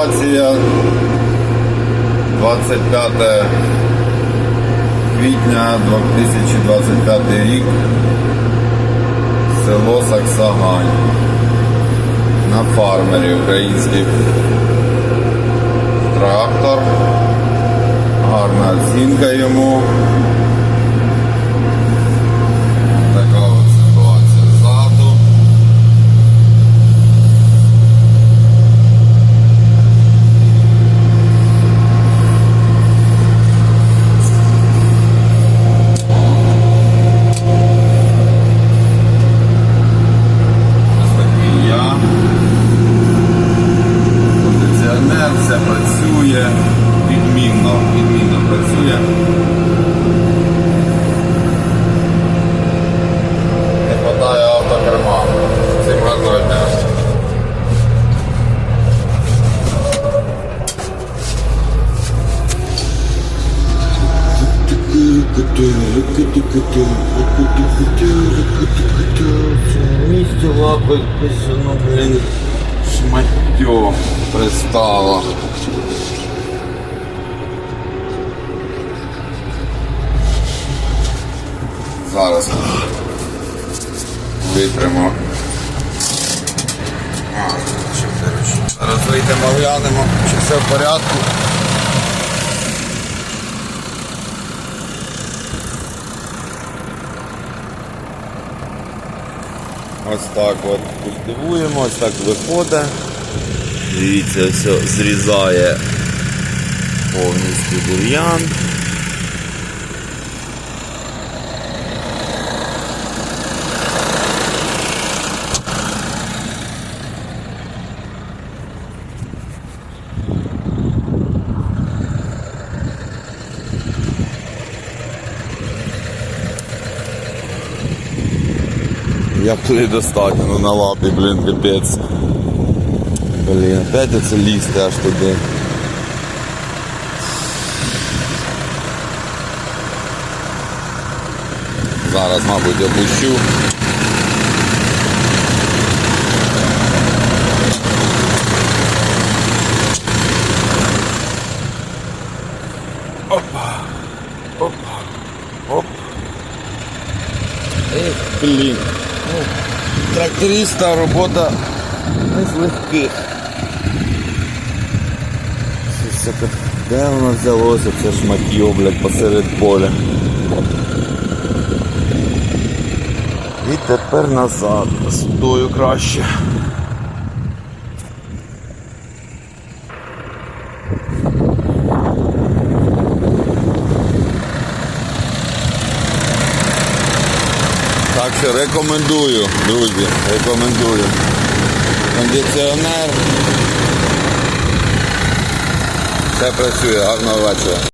ситуація. 25 квітня 2025 рік. Село Саксагань. На фармері український трактор. Гарна оцінка йому. Така от ситуація ззаду. Ось такий я. Кондиціонер, все працює. Відмінно, відмінно працює. Не хватає автокерма. Всім гарного дня. Місце лапи ну, блін, шматтю пристало. Зараз витримо. Зараз вийдемо, глянемо, чи все в порядку. Ось так от культивуємо, ось так виходить. Дивіться, все зрізає повністю бур'ян. Як туди достати, ну на лапі, блін, капець. Блін, опять оце лізти аж туди. Зараз, мабуть, опущу. Опа. Опа. Оп. Ех, блін. Ну, тракториста робота не з легких. Де воно взялося це шматьо, блядь, посеред поля. І тепер назад, судою краще. Так що рекомендую, друзі, рекомендую. Кондиціонер. Все працює, гарного вечора.